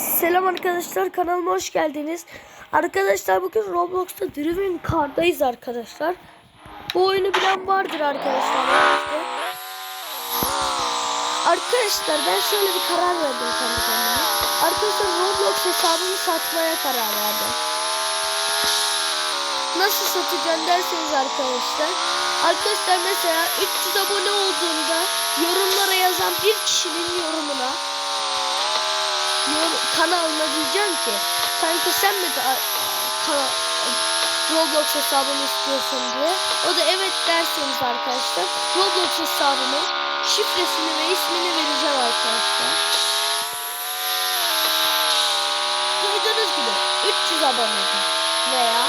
Selam arkadaşlar kanalıma hoş geldiniz. Arkadaşlar bugün Roblox'ta Driven Car'dayız arkadaşlar. Bu oyunu bilen vardır arkadaşlar. Arkadaşlar ben şöyle bir karar verdim kendi kendime. Arkadaşlar Roblox hesabımı satmaya karar verdim. Nasıl satacağım derseniz arkadaşlar. Arkadaşlar mesela 300 abone olduğunda yorumlara yazan bir kişinin yorumuna yor- kanalına diyeceğim ki kanka sen mi da, kana- Roblox hesabını istiyorsun diye. O da evet derseniz arkadaşlar Roblox hesabımın şifresini ve ismini vereceğim arkadaşlar. Gördüğünüz gibi 300 abonede veya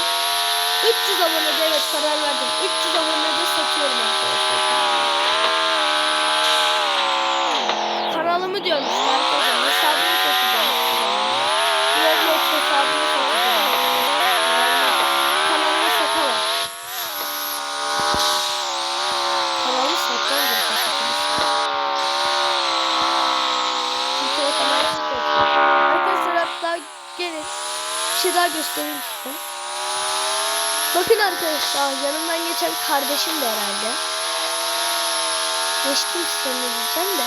300 abonede evet karar verdim. 300 abonede satıyorum arkadaşlar. Kanalımı diyorum işte arkadaşlar. Hesabımı satacağım. Roblox hesabımı satacağım. Kanalımı satamam. Kanalımı satamam zaten. Çünkü o kanal Arkadaşlar hatta gelin. Bir şey daha göstereyim size. Bakın arkadaşlar yanımdan geçen kardeşim de herhalde. Geçtim size ne diyeceğim de.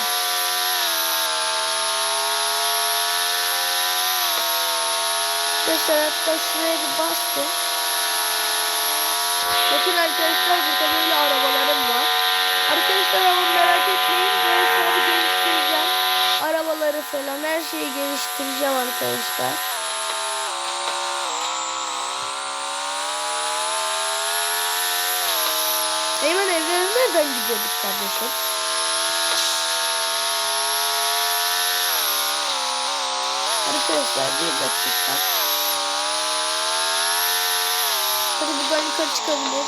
Mesela hatta bir bastım. Bakın arkadaşlar burada böyle arabalarım var. Arkadaşlar ama merak etmeyin. Ben hesabı geliştireceğim. Arabaları falan her şeyi geliştireceğim arkadaşlar. Evlere nereden gidiyorduk kardeşim? Arkadaşlar bir dakika. Hadi buradan yukarı çıkabilir.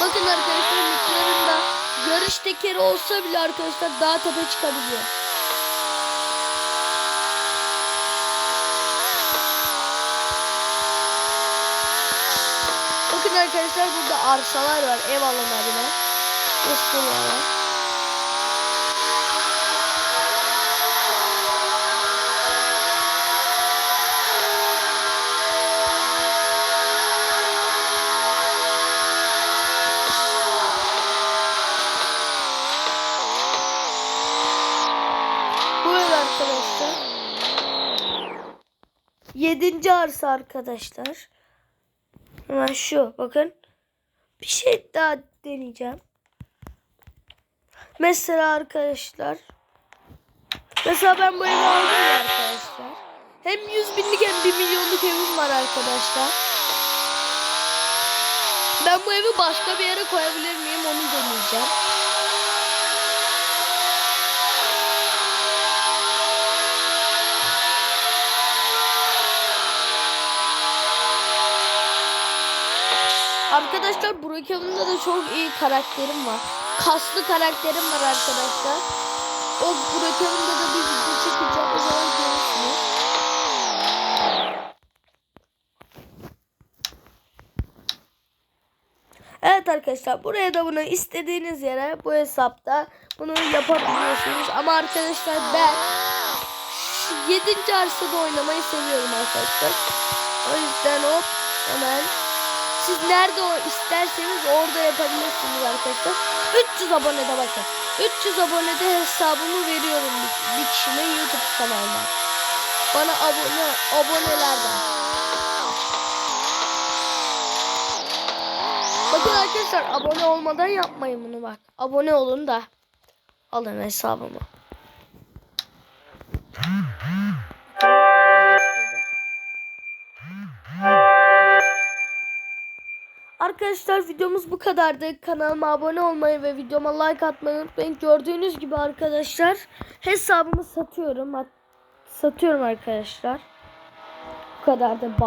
Bakın arkadaşlar McLaren'da yarış tekeri olsa bile arkadaşlar daha tepe çıkabiliyor. Bakın arkadaşlar burada arsalar var. Ev alanlarına. Gösteriyorlar. Bu ev arkadaşlar. Yedinci arsa arkadaşlar. Hemen şu bakın. Bir şey daha deneyeceğim. Mesela arkadaşlar. Mesela ben bu evi aldım arkadaşlar. Hem 100 binlik hem 1 milyonluk evim var arkadaşlar. Ben bu evi başka bir yere koyabilir miyim onu deneyeceğim. Arkadaşlar Burak Yavuz'da da çok iyi karakterim var. Kaslı karakterim var arkadaşlar. O Burak Yavuz'da da bir video çekeceğim. O zaman görürsünüz. Evet arkadaşlar buraya da bunu istediğiniz yere bu hesapta bunu yapabiliyorsunuz. Ama arkadaşlar ben 7. arsada oynamayı seviyorum arkadaşlar. O yüzden hop hemen siz nerede o isterseniz orada yapabilirsiniz arkadaşlar. 300 abonede bakın. 300 abonede hesabımı veriyorum bir, bir kişinin YouTube kanalına. Bana abone abonelerden. Bakın arkadaşlar abone olmadan yapmayın bunu bak. Abone olun da alın hesabımı. Arkadaşlar videomuz bu kadardı. Kanalıma abone olmayı ve videoma like atmayı unutmayın. Gördüğünüz gibi arkadaşlar hesabımı satıyorum. Satıyorum arkadaşlar. Bu kadar da